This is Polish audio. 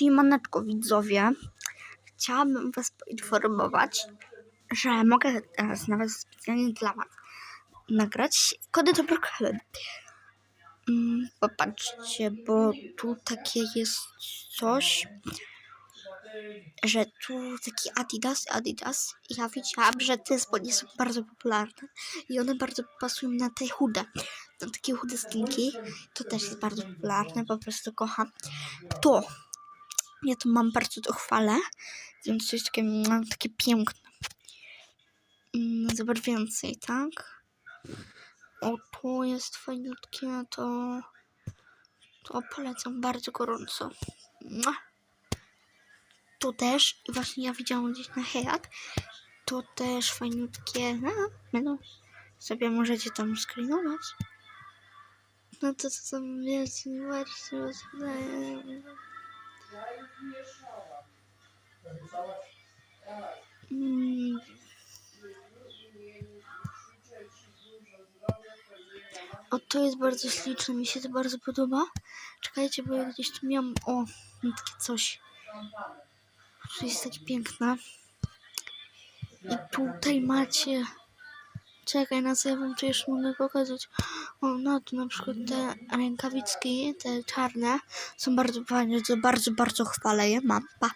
Siemaneczko widzowie, chciałabym was poinformować, że mogę teraz nawet specjalnie dla was nagrać kody do Brookhaven. Mm, popatrzcie, bo tu takie jest coś, że tu taki Adidas, Adidas ja widziałam, że te spodnie są bardzo popularne i one bardzo pasują na te chude, na takie chude skinki, to też jest bardzo popularne, po prostu kocham to. Ja to mam bardzo to chwalę, więc to jest takie, takie piękne. Mm, Zobacz więcej, tak? O, tu jest fajniutkie, to, to polecam bardzo gorąco. Tu też, właśnie ja widziałam gdzieś na Heat, to też fajniutkie, no, sobie możecie tam screenować. No to co tam jest, zobaczcie, Mm. O, to jest bardzo śliczne, mi się to bardzo podoba. Czekajcie, bo ja gdzieś tu miałam, o, takie coś. To jest takie piękne. I tutaj macie, czekaj, na wam tu jeszcze mogę pokazać. O, no tu na przykład te rękawiczki, te czarne, są bardzo fajne, bardzo, bardzo chwalę je, mam, pa.